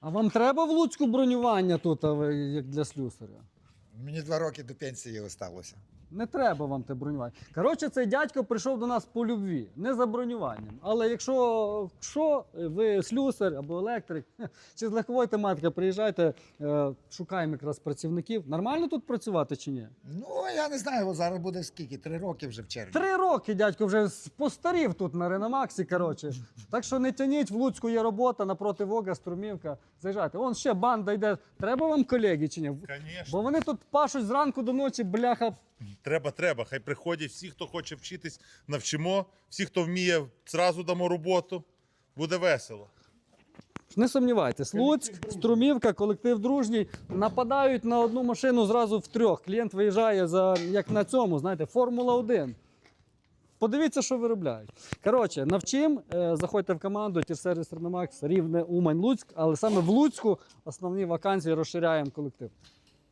А вам треба в Луцьку бронювання тут, як для слюсаря? Мені два роки до пенсії осталося. Не треба вам те бронювання. Коротше, цей дядько прийшов до нас по любві, не за бронюванням. Але якщо що, ви слюсар або електрик, чи з легкової тематики приїжджайте, е, шукаємо якраз працівників. Нормально тут працювати чи ні? Ну, я не знаю, зараз буде скільки, три роки вже в червні. Три роки дядько вже постарів тут на Реномаксі. Коротше. Так що не тяніть, в Луцьку є робота напроти Вога, Струмівка. Заїжджайте. Вон ще банда йде. Треба вам колеги чи ні? Бо вони тут пашуть зранку до ночі, бляха. Треба, треба. Хай приходять всі, хто хоче вчитись, навчимо. Всі, хто вміє, зразу дамо роботу. Буде весело. Не сумнівайтесь, Луцьк, Струмівка, колектив дружній. Нападають на одну машину зразу в трьох. Клієнт виїжджає за як на цьому, знаєте, Формула 1. Подивіться, що виробляють. Коротше, навчим, е, заходьте в команду, тірсервіс Реномакс, Рівне, Умань, Луцьк, але саме в Луцьку основні вакансії розширяємо колектив.